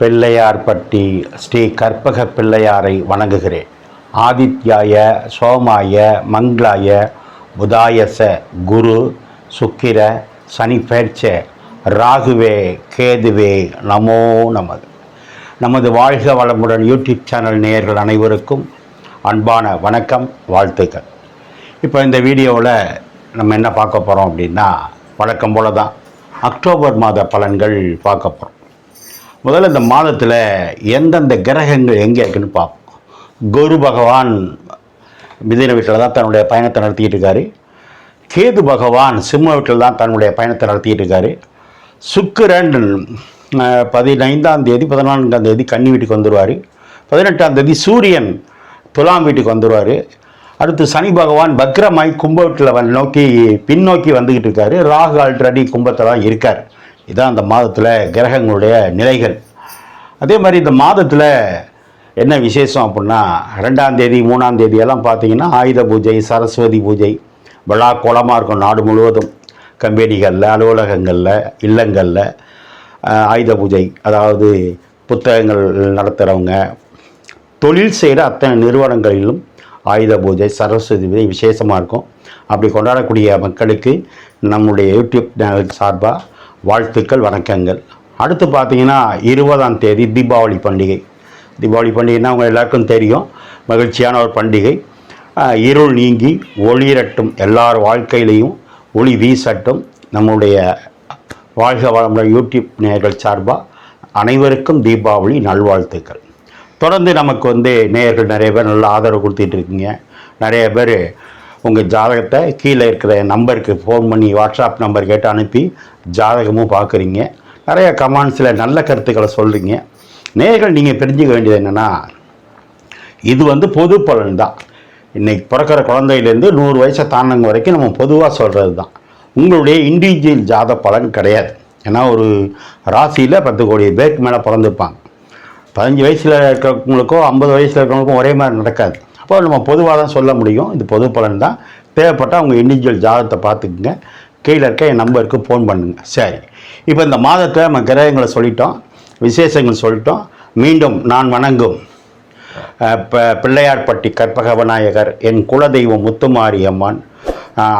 பிள்ளையார்பட்டி ஸ்ரீ கற்பக பிள்ளையாரை வணங்குகிறேன். ஆதித்யாய சோமாய மங்களாய புதாயச குரு சுக்கிர சனி பேர்ச்ச ராகுவே கேதுவே நமோ நமது நமது வாழ்க வளமுடன் யூடியூப் சேனல் நேயர்கள் அனைவருக்கும் அன்பான வணக்கம் வாழ்த்துக்கள். இப்போ இந்த வீடியோவில் நம்ம என்ன பார்க்க போகிறோம் அப்படின்னா வழக்கம் போல தான் அக்டோபர் மாத பலன்கள் பார்க்க போகிறோம் முதல்ல இந்த மாதத்தில் எந்தெந்த கிரகங்கள் எங்கே இருக்குன்னு பார்ப்போம். குரு பகவான் மிதின வீட்டில் தான் தன்னுடைய பயணத்தை நடத்திக்கிட்டு இருக்காரு. கேது பகவான் சிம்ம வீட்டில் தான் தன்னுடைய பயணத்தை நடத்திக்கிட்டு இருக்காரு. சுக்கிரன் பதினைந்தாம் தேதி பதினான்காம் தேதி கன்னி வீட்டுக்கு வந்துடுவார் பதினெட்டாம் தேதி சூரியன் துலாம் வீட்டுக்கு வந்துடுவார் அடுத்து சனி பகவான் பக்ரமாய் கும்ப வீட்டில் நோக்கி பின்னோக்கி வந்துக்கிட்டு இருக்காரு. ராகு ஆல்ரெடி கும்பத்தில் தான் இருக்கார். இதான் அந்த மாதத்தில் கிரகங்களுடைய நிலைகள். அதே மாதிரி இந்த மாதத்தில் என்ன விசேஷம் அப்படின்னா ரெண்டாம் தேதி மூணாம் தேதியெல்லாம் பார்த்தீங்கன்னா ஆயுத பூஜை சரஸ்வதி பூஜை விழா கோலமாக இருக்கும் நாடு முழுவதும். கம்பெனிகளில் அலுவலகங்களில் இல்லங்களில் ஆயுத பூஜை அதாவது புத்தகங்கள் நடத்துகிறவங்க தொழில் செய்கிற அத்தனை நிறுவனங்களிலும் ஆயுத பூஜை சரஸ்வதி பூஜை விசேஷமாக இருக்கும். அப்படி கொண்டாடக்கூடிய மக்களுக்கு நம்முடைய யூடியூப் சேனல் சார்பாக வாழ்த்துக்கள் வணக்கங்கள். அடுத்து பார்த்தீங்கன்னா இருபதாம் தேதி தீபாவளி பண்டிகை. தீபாவளி பண்டிகைன்னா அவங்க எல்லாருக்கும் தெரியும். மகிழ்ச்சியான ஒரு பண்டிகை. இருள் நீங்கி ஒளிரட்டும் எல்லார் வாழ்க்கையிலையும் ஒளி வீசட்டும். நம்முடைய வாழ்க வளமுடன் யூடியூப் நேயர்கள் சார்பாக அனைவருக்கும் தீபாவளி நல்வாழ்த்துக்கள். தொடர்ந்து நமக்கு வந்து நேயர்கள் நிறைய பேர் நல்ல ஆதரவு கொடுத்துட்ருக்கீங்க நிறைய பேர் உங்கள் ஜாதகத்தை கீழே இருக்கிற நம்பருக்கு ஃபோன் பண்ணி வாட்ஸ்அப் நம்பர் கேட்டு அனுப்பி ஜாதகமும் பார்க்குறீங்க. நிறைய கமெண்ட்ஸில் நல்ல கருத்துக்களை சொல்கிறீங்க நேர்கள் நீங்கள் தெரிஞ்சுக்க வேண்டியது என்னென்னா இது வந்து பொது பலன் தான் இன்றைக்கி பிறக்கிற குழந்தையிலேருந்து நூறு வயசை தாண்டங்க வரைக்கும் நம்ம பொதுவாக சொல்கிறது தான் உங்களுடைய இண்டிவிஜுவல் ஜாத பலன் கிடையாது. ஏன்னா ஒரு ராசியில் பத்து கோடி பேருக்கு மேலே பிறந்திருப்பாங்க. பதினஞ்சு வயசில் இருக்கிறவங்களுக்கோ ஐம்பது வயசில் இருக்கிறவங்களுக்கும் ஒரே மாதிரி நடக்காது. அப்போ நம்ம பொதுவாக தான் சொல்ல முடியும். இது பொது பலன் தான். தேவைப்பட்டால் உங்கள் இண்டிவிஜுவல் ஜாதகத்தை பார்த்துக்குங்க. கீழே இருக்க என் நம்பருக்கு ஃபோன் பண்ணுங்க. சரி. இப்போ இந்த மாதத்தை நம்ம கிரகங்களை சொல்லிட்டோம். விசேஷங்கள் சொல்லிட்டோம். மீண்டும் நான் வணங்கும். பிள்ளையார்பட்டி கற்பக விநாயகர் என் குலதெய்வம் முத்துமாரி அம்மன்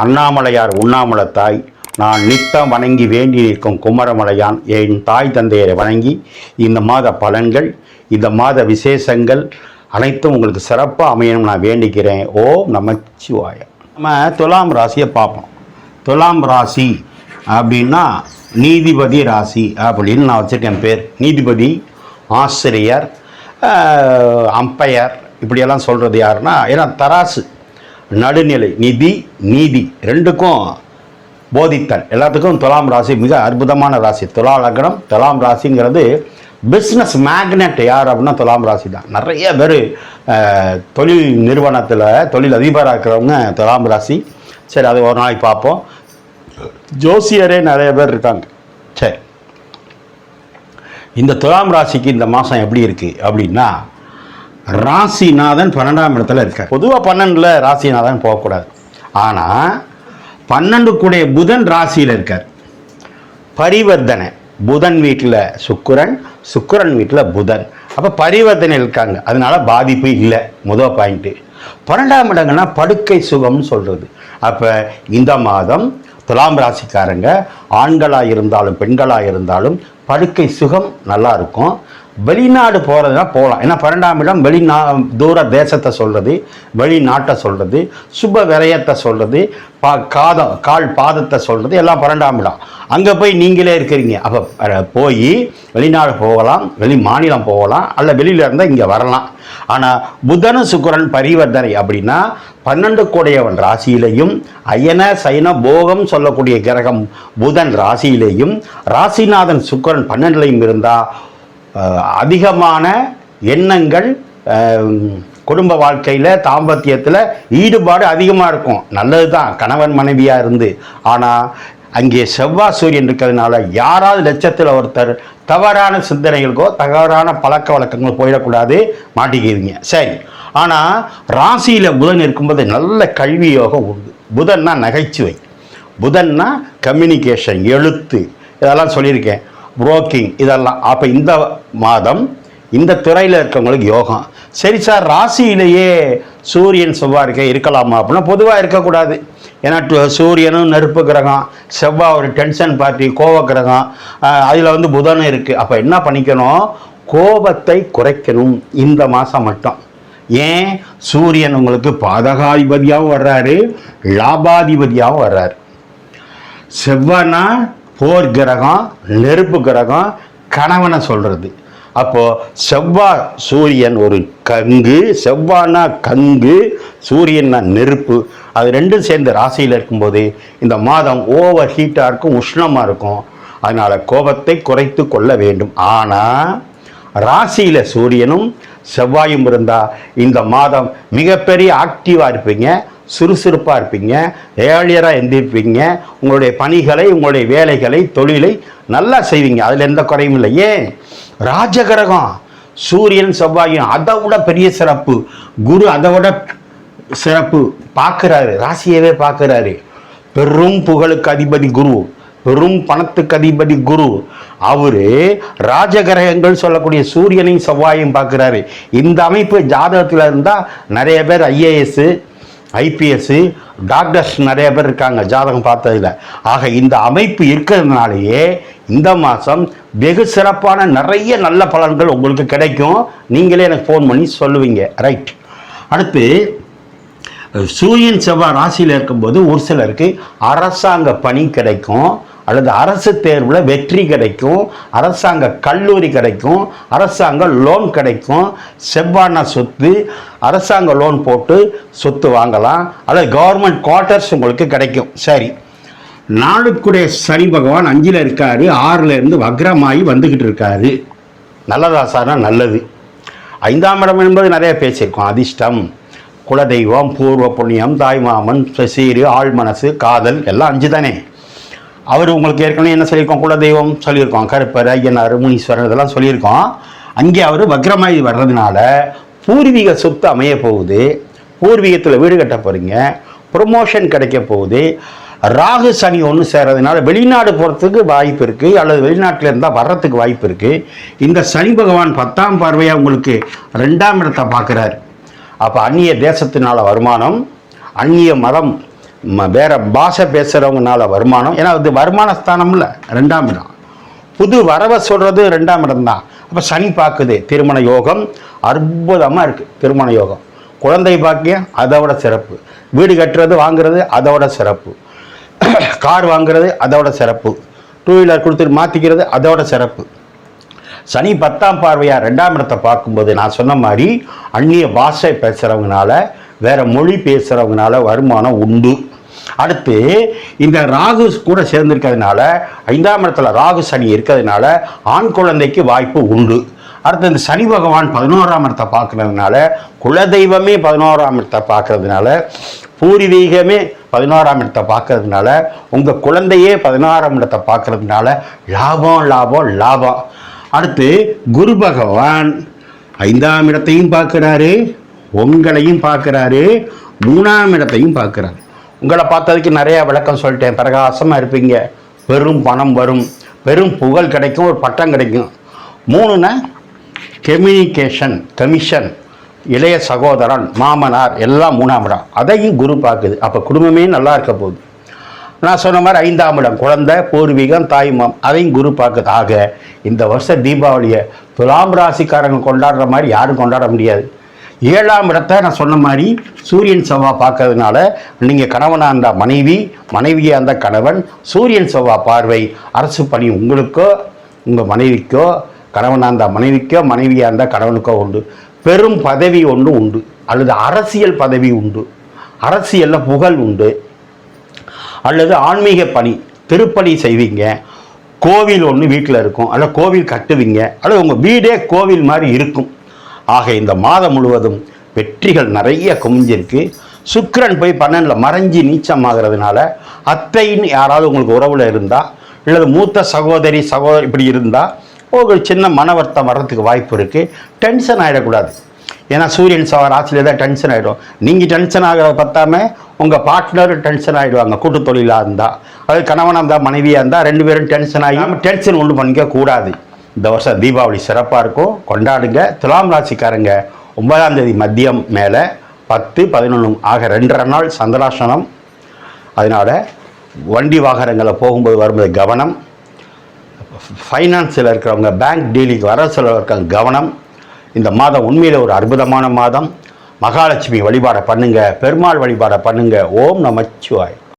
அண்ணாமலையார் உண்ணாமலை தாய் நான் நித்தம் வணங்கி வேண்டி நிற்கும் குமரமலையான் என் தாய் தந்தையரை வணங்கி இந்த மாத பலன்கள் இந்த மாத விசேஷங்கள் அனைத்தும் உங்களுக்கு சிறப்பாக அமையணும் நான் வேண்டிக்கிறேன். ஓம் நமச்சிவாய. நம்ம துலாம் ராசியை பார்ப்போம். துலாம் ராசி அப்படின்னா நீதிபதி ராசி அப்படின்னு நான் வச்சுருக்கேன் பேர். நீதிபதி ஆசிரியர் அம்பையர் இப்படியெல்லாம் சொல்கிறது யாருன்னா ஏன்னா தராசு நடுநிலை நிதி நீதி ரெண்டுக்கும் போதித்தல். எல்லாத்துக்கும் துலாம் ராசி மிக அற்புதமான ராசி. துலா லக்னம் துலாம் ராசிங்கிறது பிஸ்னஸ் மேக்னெட் யார் அப்படின்னா துலாம் ராசி தான் நிறைய பேர் தொழில் நிறுவனத்தில் தொழில் அதிபராக இருக்கிறவங்க துலாம் ராசி. சரி அது ஒரு நாளைக்கு பார்ப்போம். ஜோசியரே நிறைய பேர் இருக்காங்க. சரி. இந்த துலாம் ராசிக்கு இந்த மாதம் எப்படி இருக்குது அப்படின்னா ராசிநாதன் பன்னெண்டாம் இடத்துல இருக்கார். பொதுவாக பன்னெண்டில் ராசிநாதன் போகக்கூடாது. ஆனால் பன்னெண்டு புதன் ராசியில் இருக்கார். பரிவர்த்தனை. புதன் வீட்டில் சுக்குரன் சுக்குரன் வீட்டில் புதன். அப்போ பரிவர்த்தனை இருக்காங்க. அதனால பாதிப்பு இல்லை. முதல் பாயிண்ட்டு பன்னெண்டாம் இடங்கன்னா படுக்கை சுகம்னு சொல்கிறது அப்போ இந்த மாதம் துலாம் ராசிக்காரங்க ஆண்களாக இருந்தாலும் பெண்களாக இருந்தாலும் படுக்கை சுகம் நல்லா இருக்கும். வெளிநாடு போகிறதுனா போகலாம் ஏன்னா பன்னெண்டாம் இடம் வெளிநா தூர தேசத்தை சொல்கிறது வெளிநாட்டை சொல்கிறது சுப விரயத்தை சொல்கிறது பா காதம் கால் பாதத்தை சொல்கிறது எல்லாம் பன்னெண்டாம் இடம். அங்கே போய் நீங்களே இருக்கிறீங்க. அப்போ போய் வெளிநாடு போகலாம் வெளி மாநிலம் போகலாம் அல்ல வெளியில் இருந்தால் இங்கே வரலாம். ஆனால் புதன சுக்கிரன் பரிவர்த்தனை அப்படின்னா பன்னெண்டு கோடையவன் ராசியிலையும் அயன சயன போகம் சொல்லக்கூடிய கிரகம் புதன் ராசியிலேயும் ராசிநாதன் சுக்கிரன் பன்னெண்டுலையும் இருந்தால் அதிகமான எண்ணங்கள் குடும்ப வாழ்க்கையில் தாம்பத்தியத்தில் ஈடுபாடு அதிகமாக இருக்கும். நல்லது தான் கணவன் மனைவியாக இருந்து. ஆனால் அங்கே செவ்வாய் சூரியன் இருக்கிறதுனால யாராவது லட்சத்தில் ஒருத்தர் தவறான சிந்தனைகளுக்கோ தவறான பழக்க வழக்கங்களோ போயிடக்கூடாது. மாட்டிக்கிறீங்க சரி. ஆனால் ராசியில் புதன் இருக்கும்போது நல்ல கல்வி யோகம் உண்டு. புதன்னா நகைச்சுவை. புதன்னா கம்யூனிகேஷன் எழுத்து. இதெல்லாம் சொல்லியிருக்கேன். புரோக்கிங் இதெல்லாம். அப்போ இந்த மாதம் இந்த துறையில் இருக்கவங்களுக்கு யோகம். சரி சார் ராசியிலேயே சூரியன் செவ்வாய் இருக்க இருக்கலாமா அப்படின்னா பொதுவாக இருக்கக்கூடாது. ஏன்னா டு- சூரியனும் நெருப்பு கிரகம் செவ்வாய் ஒரு டென்ஷன் பார்ட்டி கோப கிரகம் அதில் வந்து புதனும் இருக்குது அப்போ என்ன பண்ணிக்கணும்? கோபத்தை குறைக்கணும். இந்த மாதம் மட்டும். ஏன்? சூரியன் உங்களுக்கு பாதகாதிபதியாகவும் வர்றாரு லாபாதிபதியாகவும் வர்றாரு. செவ்வாய்னா போர் கிரகம் நெருப்பு கிரகம் கணவனை சொல்கிறது அப்போது செவ்வாய் சூரியன் ஒரு கங்கு செவ்வாய்னா கங்கு சூரியன்னா நெருப்பு. அது ரெண்டும் சேர்ந்து ராசியில் இருக்கும்போது இந்த மாதம் ஓவர் ஹீட்டாக இருக்கும் உஷ்ணமாக இருக்கும். அதனால் கோபத்தை குறைத்து கொள்ள வேண்டும். ஆனால் ராசியில் சூரியனும் செவ்வாயும் இருந்தால் இந்த மாதம் மிகப்பெரிய ஆக்டிவாக இருப்பீங்க. சுறுசுறுப்பாக இருப்பீங்க ஏழியராக எந்திருப்பீங்க உங்களுடைய பணிகளை உங்களுடைய வேலைகளை தொழிலை நல்லா செய்வீங்க. அதில் எந்த குறையும் இல்லை. ஏன்? ராஜகிரகம் சூரியன் செவ்வாயும் அதை விட பெரிய சிறப்பு. குரு அதை விட சிறப்பு. பார்க்குறாரு ராசியவே பார்க்குறாரு. பெரும் புகழுக்கு அதிபதி குரு பெரும் பணத்துக்கு அதிபதி குரு. அவர் ராஜகிரகங்கள் சொல்லக்கூடிய சூரியனையும் செவ்வாயும் பார்க்குறாரு. இந்த அமைப்பு ஜாதகத்தில் இருந்தால் நிறைய பேர் ஐஏஎஸ்ஸு ஐபிஎஸ்சி டாக்டர்ஸ் நிறைய பேர் இருக்காங்க ஜாதகம் பார்த்ததில். ஆக இந்த அமைப்பு இருக்கிறதுனாலேயே இந்த மாதம் வெகு சிறப்பான நிறைய நல்ல பலன்கள் உங்களுக்கு கிடைக்கும். நீங்களே எனக்கு ஃபோன் பண்ணி சொல்லுவீங்க. ரைட் அடுத்து சூரியன் செவ்வாய் ராசியில் இருக்கும்போது ஒரு சிலருக்கு அரசாங்க பணி கிடைக்கும். அல்லது அரசு தேர்வில் வெற்றி கிடைக்கும் அரசாங்க கல்லூரி கிடைக்கும் அரசாங்க லோன் கிடைக்கும் செவ்வான சொத்து அரசாங்க லோன் போட்டு சொத்து வாங்கலாம் அல்லது கவர்மெண்ட் குவார்ட்டர்ஸ் உங்களுக்கு கிடைக்கும். சரி. நாளுக்குடைய சனி பகவான் அஞ்சில் இருக்காரு ஆறுலேருந்து வக்ரமாகி வந்துக்கிட்டு இருக்காரு. நல்லதா சார்னா நல்லது. ஐந்தாம் இடம் என்பது நிறைய பேசியிருக்கோம். அதிர்ஷ்டம் குலதெய்வம் பூர்வ புண்ணியம் தாய்மாமன் சசீரு ஆழ்மனசு காதல் எல்லாம் அஞ்சு தானே அவர் உங்களுக்கு ஏற்கனவே என்ன சொல்லியிருக்கோம்? குலதெய்வம் சொல்லியிருக்கோம். கருப்பர் ஐயனார் முனீஸ்வரர் இதெல்லாம் சொல்லியிருக்கோம். அங்கே அவர் வக்ரமாயி வர்றதுனால பூர்வீக சொத்து அமைய போகுது. பூர்வீகத்தில் வீடு கட்ட போகிறீங்க ப்ரொமோஷன் கிடைக்க போகுது. ராகு சனி ஒன்று சேர்றதுனால வெளிநாடு போகிறதுக்கு வாய்ப்பு இருக்குது அல்லது வெளிநாட்டில் இருந்தால் வர்றதுக்கு வாய்ப்பு இருக்குது இந்த சனி பகவான் பத்தாம் பார்வையாக உங்களுக்கு ரெண்டாம் இடத்தை பார்க்குறாரு. அப்போ அந்நிய தேசத்தினால வருமானம் அந்நிய மதம் வேற பாஷை பேசுகிறவங்கனால வருமானம். ஏன்னா அது வருமான ஸ்தானம்ல ரெண்டாம் இடம். புது வரவை சொல்கிறது ரெண்டாம் இடம் தான். அப்போ சனி பார்க்குது திருமண யோகம் அற்புதமாக இருக்குது திருமண யோகம். குழந்தை பாக்கியம் அதோட சிறப்பு. வீடு கட்டுறது வாங்குறது அதோட சிறப்பு. கார் வாங்குறது அதோட சிறப்பு. டூ வீலர் கொடுத்துட்டு மாற்றிக்கிறது அதோட சிறப்பு. சனி பத்தாம் பார்வையா ரெண்டாம் இடத்தை பார்க்கும்போது நான் சொன்ன மாதிரி அந்நிய பாஷை பேசுகிறவங்கனால வேற மொழி பேசுகிறவங்கனால வருமானம் உண்டு. அடுத்து இந்த ராகு கூட சேர்ந்திருக்கிறதுனால ஐந்தாம் இடத்துல ராகு சனி இருக்கிறதுனால ஆண் குழந்தைக்கு வாய்ப்பு உண்டு. அடுத்து இந்த சனி பகவான் பதினோராம் இடத்தை பார்க்கறதுனால குலதெய்வமே பதினோராம் இடத்தை பார்க்கறதுனால பூர்வீகமே பதினோராம் இடத்தை பார்க்கறதுனால உங்கள் குழந்தையே பதினோராம் இடத்தை பார்க்கறதுனால லாபம் லாபம் லாபம். அடுத்து குரு பகவான் ஐந்தாம் இடத்தையும் பார்க்குறாரு. உங்களையும் பார்க்குறாரு மூணாம் இடத்தையும் பார்க்குறாரு. உங்களை பார்த்ததுக்கு நிறைய விளக்கம் சொல்லிட்டேன். பிரகாசமாக இருப்பீங்க. பெரும் பணம் வரும். பெரும் புகழ் கிடைக்கும் ஒரு பட்டம் கிடைக்கும். மூணுன்னா கம்யூனிகேஷன் கமிஷன் இளைய சகோதரன் மாமனார் எல்லாம் மூணாம் இடம். அதையும் குரு பார்க்குது. அப்போ குடும்பமே நல்லா இருக்க போகுது. நான் சொன்ன மாதிரி ஐந்தாம் இடம் குழந்தை பூர்வீகம் தாய்மாம் அதையும் குரு பார்க்குது. ஆக இந்த வருஷ தீபாவளியை துலாம் ராசிக்காரங்க கொண்டாடுற மாதிரி யாரும் கொண்டாட முடியாது. ஏழாம் இடத்தை நான் சொன்ன மாதிரி சூரியன் செவ்வாய் பார்க்கறதுனால நீங்கள் கணவனாக இருந்தால் மனைவி மனைவியாக இருந்தால் கணவன் சூரியன் செவ்வாய் பார்வை அரசு பணி உங்களுக்கோ உங்கள் மனைவிக்கோ கணவனாக இருந்தால் மனைவிக்கோ மனைவியாக இருந்தால் கணவனுக்கோ உண்டு. பெரும் பதவி ஒன்று உண்டு. அல்லது அரசியல் பதவி உண்டு. அரசியலில் புகழ் உண்டு. அல்லது ஆன்மீக பணி திருப்பணி செய்வீங்க. கோவில் ஒன்று வீட்டில் இருக்கும். அல்ல கோவில் கட்டுவீங்க. அல்லது உங்கள் வீடே கோவில் மாதிரி இருக்கும். ஆக இந்த மாதம் முழுவதும் வெற்றிகள் நிறைய குமிஞ்சிருக்கு. சுக்கிரன் போய் பன்னெண்டில் மறைஞ்சி நீச்சமாகிறதுனால அத்தைன்னு யாராவது உங்களுக்கு உறவில் இருந்தால் அல்லது மூத்த சகோதரி சகோதரி இப்படி இருந்தால் ஒரு சின்ன மன வருத்தம் வர்றதுக்கு வாய்ப்பு இருக்குது டென்ஷன் ஆகிடக்கூடாது ஏன்னா சூரியன் சவ ராசியில் தான் டென்ஷன் ஆகிடும் நீங்கள் டென்ஷன் ஆகிறத பத்தாம உங்கள் பார்ட்னர் டென்ஷன் ஆகிடுவாங்க கூட்டு தொழிலாக இருந்தால் அது கணவனாக இருந்தால் மனைவியாக இருந்தால் ரெண்டு பேரும் டென்ஷன் ஆகி டென்ஷன் ஒன்று பண்ணிக்க கூடாது. இந்த வருஷம் தீபாவளி சிறப்பாக இருக்கும். கொண்டாடுங்க. துலாம் ராசிக்காரங்க ஒன்பதாம் தேதி மதியம் மேலே பத்து பதினொன்று ஆக ரெண்டரை நாள் சந்திராசனம் அதனால் வண்டி வாகனங்களை போகும்போது வரும்போது கவனம். ஃபைனான்ஸில் இருக்கிறவங்க பேங்க் டீலிங் வர செலவு இருக்க கவனம். இந்த மாதம் உண்மையில் ஒரு அற்புதமான மாதம். மகாலட்சுமி வழிபாடை பண்ணுங்கள் பெருமாள் வழிபாடை பண்ணுங்கள் ஓம் நமச்சிவாய்.